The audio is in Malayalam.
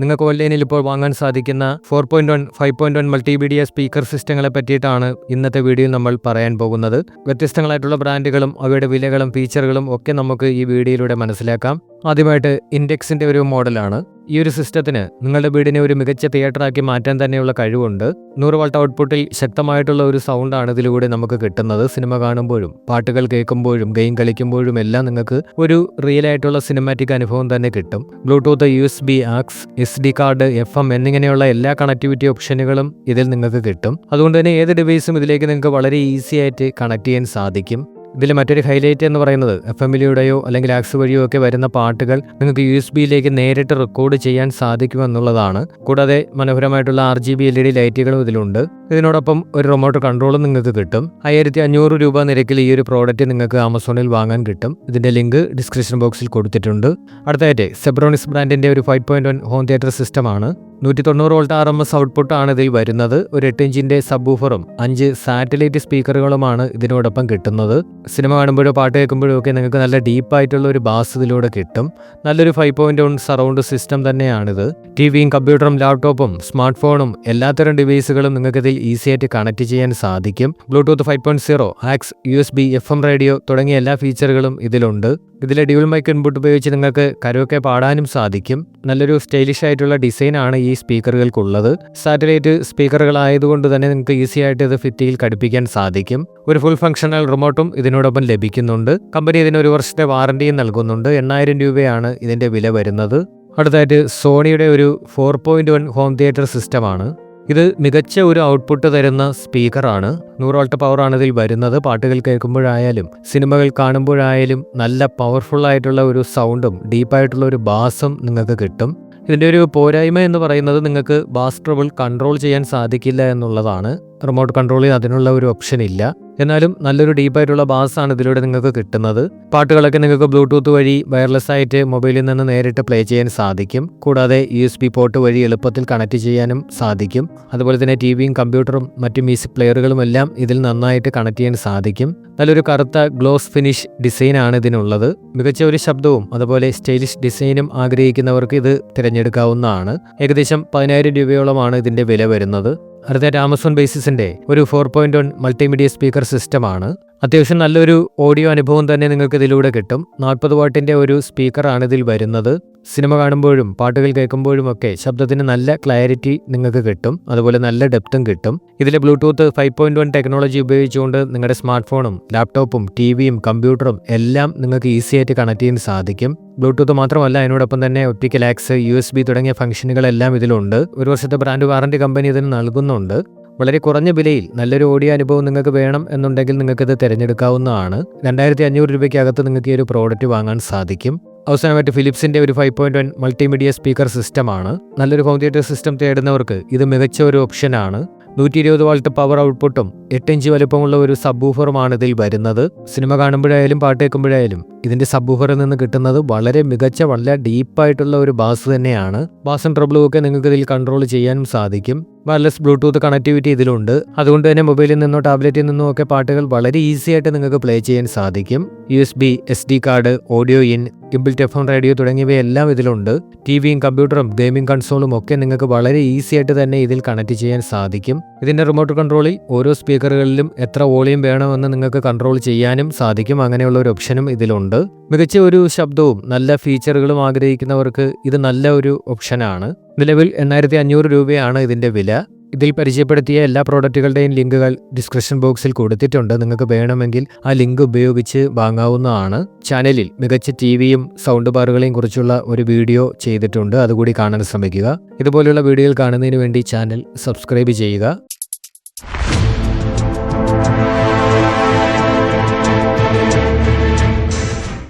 നിങ്ങൾക്ക് ഓൺലൈനിൽ ഇപ്പോൾ വാങ്ങാൻ സാധിക്കുന്ന four point one five point one multimedia speaker സിസ്റ്റങ്ങളെ പറ്റിയിട്ടാണ് ഇന്നത്തെ വീഡിയോയിൽ നമ്മൾ പറയാൻ പോകുന്നത്. വ്യത്യസ്തങ്ങളായിട്ടുള്ള ബ്രാൻഡുകളും അവയുടെ വിലകളും ഫീച്ചറുകളും ഒക്കെ നമുക്ക് ഈ വീഡിയോയിലൂടെ മനസ്സിലാക്കാം. ആദ്യമായിട്ട് ഇൻഡെക്സിന്റെ ഒരു മോഡലാണ്. ഈ ഒരു സിസ്റ്റത്തിന് നിങ്ങളുടെ വീടിനെ ഒരു മികച്ച തിയേറ്ററാക്കി മാറ്റാൻ തന്നെയുള്ള കഴിവുണ്ട്. നൂറ് വോൾട്ട് ഔട്ട്പുട്ടിൽ ശക്തമായിട്ടുള്ള ഒരു സൗണ്ടാണ് ഇതിലൂടെ നമുക്ക് കിട്ടുന്നത്. സിനിമ കാണുമ്പോഴും പാട്ടുകൾ കേൾക്കുമ്പോഴും ഗെയിം കളിക്കുമ്പോഴും എല്ലാം നിങ്ങൾക്ക് ഒരു റിയൽ ആയിട്ടുള്ള സിനിമാറ്റിക് അനുഭവം തന്നെ കിട്ടും. Bluetooth U S B aux S D card F M എന്നിങ്ങനെയുള്ള എല്ലാ കണക്ടിവിറ്റി ഓപ്ഷനുകളും ഇതിൽ നിങ്ങൾക്ക് കിട്ടും. അതുകൊണ്ട് തന്നെ ഏത് ഡിവൈസും ഇതിലേക്ക് നിങ്ങൾക്ക് വളരെ ഈസി ആയിട്ട് കണക്ട് ചെയ്യാൻ സാധിക്കും. ഇതിൽ മറ്റൊരു ഹൈലൈറ്റ് എന്ന് പറയുന്നത് എഫ് എമ്മിലൂടെയോ അല്ലെങ്കിൽ ആക്സ് വഴിയോ ഒക്കെ വരുന്ന പാട്ടുകൾ നിങ്ങൾക്ക് യു എസ് ബിയിലേക്ക് നേരിട്ട് റെക്കോർഡ് ചെയ്യാൻ സാധിക്കുമെന്നുള്ളതാണ് കൂടാതെ മനോഹരമായിട്ടുള്ള R G B L E D ലൈറ്റുകളും ഇതിലുണ്ട്. ഇതിനോടൊപ്പം ഒരു റിമോട്ട് കൺട്രോളും നിങ്ങൾക്ക് കിട്ടും. അയ്യായിരത്തി അഞ്ഞൂറ് രൂപ നിരക്കിൽ ഈ ഒരു പ്രോഡക്റ്റ് നിങ്ങൾക്ക് ആമസോണിൽ വാങ്ങാൻ കിട്ടും. ഇതിന്റെ ലിങ്ക് ഡിസ്ക്രിപ്ഷൻ ബോക്സിൽ കൊടുത്തിട്ടുണ്ട്. അടുത്തായിട്ട് സെബ്രോണിസ് ബ്രാൻഡിന്റെ ഒരു five point one home theatre സിസ്റ്റമാണ് നൂറ്റി തൊണ്ണൂറ് volt R M S output ആണ് ഇതിൽ വരുന്നത്. ഒരു എട്ട് ഇഞ്ചിന്റെ സബ്ബൂഫറും അഞ്ച് സാറ്റലൈറ്റ് സ്പീക്കറുകളുമാണ് ഇതിനോടൊപ്പം കിട്ടുന്നത്. സിനിമ കാണുമ്പോഴോ പാട്ട് കേൾക്കുമ്പോഴോ ഒക്കെ നിങ്ങൾക്ക് നല്ല ഡീപ്പായിട്ടുള്ള ഒരു ബാസ് ഇതിലൂടെ കിട്ടും. നല്ലൊരു five point one surround system തന്നെയാണിത്. ടി വിയും കമ്പ്യൂട്ടറും ലാപ്ടോപ്പും സ്മാർട്ട് ഫോണും എല്ലാത്തരം ഡിവൈസുകളും നിങ്ങൾക്ക് ഇതിൽ ഈസി ആയിട്ട് കണക്ട് ചെയ്യാൻ സാധിക്കും. Bluetooth five point zero aux U S B F M radio തുടങ്ങിയ എല്ലാ ഫീച്ചറുകളും ഇതിലുണ്ട്. ഇതിലെ ഡ്യൂൾ മൈക്ക് ഇൻപുട്ട് ഉപയോഗിച്ച് നിങ്ങൾക്ക് കരോക്കെ പാടാനും സാധിക്കും. നല്ലൊരു സ്റ്റൈലിഷ് ആയിട്ടുള്ള ഡിസൈനാണ് ഈ സ്പീക്കറുകൾക്കുള്ളത്. സാറ്റലൈറ്റ് സ്പീക്കറുകൾ ആയതുകൊണ്ട് തന്നെ നിങ്ങൾക്ക് ഈസി ആയിട്ട് ഇത് ഫിറ്റിയിൽ ഘടിപ്പിക്കാൻ സാധിക്കും. ഒരു ഫുൾ ഫംഗ്ഷണൽ റിമോട്ടും ഇതിനോടൊപ്പം ലഭിക്കുന്നുണ്ട്. കമ്പനി ഇതിന് ഒരു വർഷത്തെ വാറണ്ടിയും നൽകുന്നുണ്ട്. എണ്ണായിരം രൂപയാണ് ഇതിന്റെ വില വരുന്നത്. അടുത്തായിട്ട് സോണിയുടെ ഒരു four point one home theatre സിസ്റ്റമാണ് ഇത് മികച്ച ഒരു ഔട്ട്പുട്ട് തരുന്ന സ്പീക്കറാണ്. നൂറോൾട്ട് ആണ് ഇതിൽ വരുന്നത്. പാട്ടുകൾ കേൾക്കുമ്പോഴായാലും സിനിമകൾ കാണുമ്പോഴായാലും നല്ല പവർഫുൾ ആയിട്ടുള്ള ഒരു സൗണ്ടും ഡീപ്പായിട്ടുള്ള ഒരു ബാസും നിങ്ങൾക്ക് കിട്ടും. ഇതിന്റെ ഒരു പോരായ്മ എന്ന് പറയുന്നത് നിങ്ങൾക്ക് ബാസ് ട്രബിൾ കൺട്രോൾ ചെയ്യാൻ സാധിക്കില്ല എന്നുള്ളതാണ്. റിമോട്ട് കൺട്രോളിൽ അതിനുള്ള ഒരു ഓപ്ഷൻ ഇല്ല. എന്നാലും നല്ലൊരു ഡീപ്പായിട്ടുള്ള ബാസ് ആണ് ഇതിലൂടെ നിങ്ങൾക്ക് കിട്ടുന്നത്. പാട്ടുകളൊക്കെ നിങ്ങൾക്ക് ബ്ലൂടൂത്ത് വഴി വയർലെസ് ആയിട്ട് മൊബൈലിൽ നിന്ന് നേരിട്ട് പ്ലേ ചെയ്യാൻ സാധിക്കും. കൂടാതെ യു എസ് ബി പോർട്ട് വഴി എളുപ്പത്തിൽ കണക്ട് ചെയ്യാനും സാധിക്കും. അതുപോലെ തന്നെ ടി വിയും കമ്പ്യൂട്ടറും മറ്റു മ്യൂസിക് പ്ലെയറുകളും എല്ലാം ഇതിൽ നന്നായിട്ട് കണക്ട് ചെയ്യാൻ സാധിക്കും. നല്ലൊരു കറുത്ത ഗ്ലോസ് ഫിനിഷ് ഡിസൈനാണ് ഇതിനുള്ളത്. മികച്ച ഒരു ശബ്ദവും അതുപോലെ സ്റ്റൈലിഷ് ഡിസൈനും ആഗ്രഹിക്കുന്നവർക്ക് ഇത് തിരഞ്ഞെടുക്കാവുന്നതാണ്. ഏകദേശം പതിനായിരം രൂപയോളമാണ് ഇതിന്റെ വില വരുന്നത്. അടുത്തായിട്ട് ആമസോൺ ബേസിസിന്റെ ഒരു four point one multimedia speaker സിസ്റ്റമാണ് അത്യാവശ്യം നല്ലൊരു ഓഡിയോ അനുഭവം തന്നെ നിങ്ങൾക്ക് ഇതിലൂടെ കിട്ടും. നാൽപ്പത് വാട്ടിന്റെ ഒരു സ്പീക്കറാണ് ഇതിൽ വരുന്നത്. സിനിമ കാണുമ്പോഴും പാട്ടുകൾ കേൾക്കുമ്പോഴും ഒക്കെ ശബ്ദത്തിന് നല്ല ക്ലാരിറ്റി നിങ്ങൾക്ക് കിട്ടും. അതുപോലെ നല്ല ഡെപ്തും കിട്ടും. ഇതിലെ Bluetooth five point one technology ഉപയോഗിച്ചുകൊണ്ട് നിങ്ങളുടെ സ്മാർട്ട് ഫോണും ലാപ്ടോപ്പും ടി വിയും കമ്പ്യൂട്ടറും എല്ലാം നിങ്ങൾക്ക് ഈസി ആയിട്ട് കണക്ട് ചെയ്യാൻ സാധിക്കും. ബ്ലൂടൂത്ത് മാത്രമല്ല അതിനോടൊപ്പം തന്നെ optical aux U S B തുടങ്ങിയ ഫംഗ്ഷനുകളെല്ലാം ഇതിലുണ്ട്. ഒരു വർഷത്തെ ബ്രാൻഡ് വാറണ്ടി കമ്പനി ഇതിന് നൽകുന്നുണ്ട്. വളരെ കുറഞ്ഞ വിലയിൽ നല്ലൊരു ഓഡിയോ അനുഭവം നിങ്ങൾക്ക് വേണം എന്നുണ്ടെങ്കിൽ നിങ്ങൾക്കിത് തിരഞ്ഞെടുക്കാവുന്നതാണ്. രണ്ടായിരത്തി അഞ്ഞൂറ് രൂപയ്ക്കകത്ത് നിങ്ങൾക്ക് ഈ ഒരു പ്രോഡക്റ്റ് വാങ്ങാൻ സാധിക്കും. അവസാനമായിട്ട് ഫിലിപ്സിന്റെ ഒരു five point one multimedia speaker സിസ്റ്റമാണ് നല്ലൊരു ഹോം തിയേറ്റർ സിസ്റ്റം തേടുന്നവർക്ക് ഇത് മികച്ച ഒരു ഓപ്ഷനാണ് നൂറ്റി ഇരുപത് വാൾട്ട് പവർ ഔട്ട്പുട്ടും എട്ടിഞ്ച് വലുപ്പമുള്ള ഒരു സബ്ബൂഫറുമാണ് ഇതിൽ വരുന്നത്. സിനിമ കാണുമ്പോഴായാലും പാട്ട് കേൾക്കുമ്പോഴായാലും ഇതിന്റെ സബ്ബൂഫറിൽ നിന്ന് കിട്ടുന്നത് വളരെ മികച്ച വളരെ ഡീപ്പായിട്ടുള്ള ഒരു ബാസ് തന്നെയാണ്. ബാസും ട്രബിളും ഒക്കെ നിങ്ങൾക്ക് ഇതിൽ കൺട്രോൾ ചെയ്യാനും സാധിക്കും. വയർലെസ് ബ്ലൂടൂത്ത് കണക്ടിവിറ്റി ഇതിലുണ്ട്. അതുകൊണ്ട് തന്നെ മൊബൈലിൽ നിന്നോ ടാബ്ലറ്റിൽ നിന്നോ ഒക്കെ പാട്ടുകൾ വളരെ ഈസി ആയിട്ട് നിങ്ങൾക്ക് പ്ലേ ചെയ്യാൻ സാധിക്കും. U S B S D card audio in inbuilt M radio തുടങ്ങിയവയെല്ലാം ഇതിലുണ്ട്. ടിവിയും കമ്പ്യൂട്ടറും ഗെയിമിംഗ് കൺസോളും ഒക്കെ നിങ്ങൾക്ക് വളരെ ഈസി ആയിട്ട് തന്നെ ഇതിൽ കണക്ട് ചെയ്യാൻ സാധിക്കും. ഇതിന്റെ റിമോട്ട് കൺട്രോളിൽ ഓരോ സ്പീക്കറുകളിലും എത്ര വോളിയം വേണമെന്ന് നിങ്ങൾക്ക് കൺട്രോൾ ചെയ്യാനും സാധിക്കും. അങ്ങനെയുള്ള ഒരു ഓപ്ഷനും ഇതിലുണ്ട്. മികച്ച ഒരു ശബ്ദവും നല്ല ഫീച്ചറുകളും ആഗ്രഹിക്കുന്നവർക്ക് ഇത് നല്ല ഒരു ഓപ്ഷനാണ് നിലവിൽ എണ്ണായിരത്തി അഞ്ഞൂറ് രൂപയാണ് ഇതിന്റെ വില. ഇതിൽ പരിചയപ്പെടുത്തിയ എല്ലാ പ്രോഡക്റ്റുകളുടെയും ലിങ്കുകൾ ഡിസ്ക്രിപ്ഷൻ ബോക്സിൽ കൊടുത്തിട്ടുണ്ട്. നിങ്ങൾക്ക് വേണമെങ്കിൽ ആ ലിങ്ക് ഉപയോഗിച്ച് വാങ്ങാവുന്നതാണ്. ചാനലിൽ മികച്ച ടി വിയും സൗണ്ട് ബാറുകളെയും കുറിച്ചുള്ള ഒരു വീഡിയോ ചെയ്തിട്ടുണ്ട്. അതുകൂടി കാണാൻ ശ്രമിക്കുക. ഇതുപോലുള്ള വീഡിയോകൾ കാണുന്നതിന് വേണ്ടി ചാനൽ സബ്സ്ക്രൈബ് ചെയ്യുക.